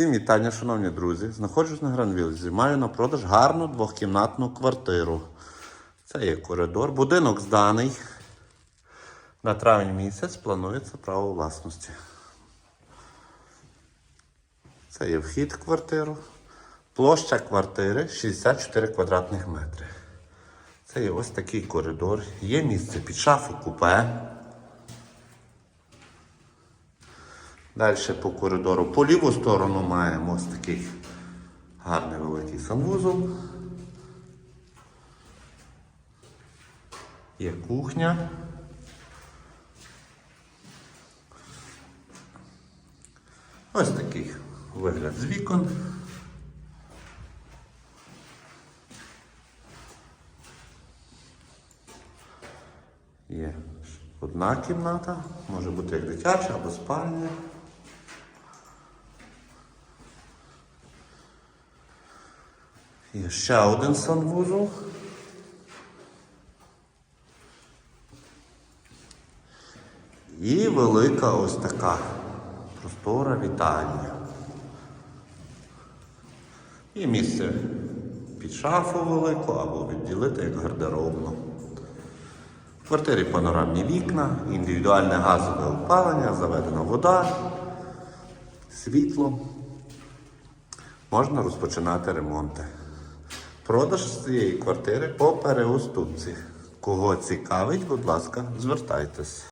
Всім вітання, шановні друзі. Знаходжусь на Гранвілзі. Маю на продаж гарну двохкімнатну квартиру. Це є коридор. Будинок зданий. На травень місяць планується право власності. Це є вхід в квартиру. Площа квартири 64 квадратних метри. Це є ось такий коридор. Є місце під шафу купе. Далі по коридору. По ліву сторону маємо ось такий гарний великий санвузол. Є кухня. Ось такий вигляд з вікон. Є одна кімната, може бути як дитяча або спальня. Є ще один санвузол. І велика ось така простора вітальня. Є місце під шафу велику або відділити як гардеробну. В квартирі панорамні вікна, індивідуальне газове опалення, заведена вода, світло. Можна розпочинати ремонти. Продаж цієї квартири по переуступці. Кого цікавить, будь ласка, звертайтесь.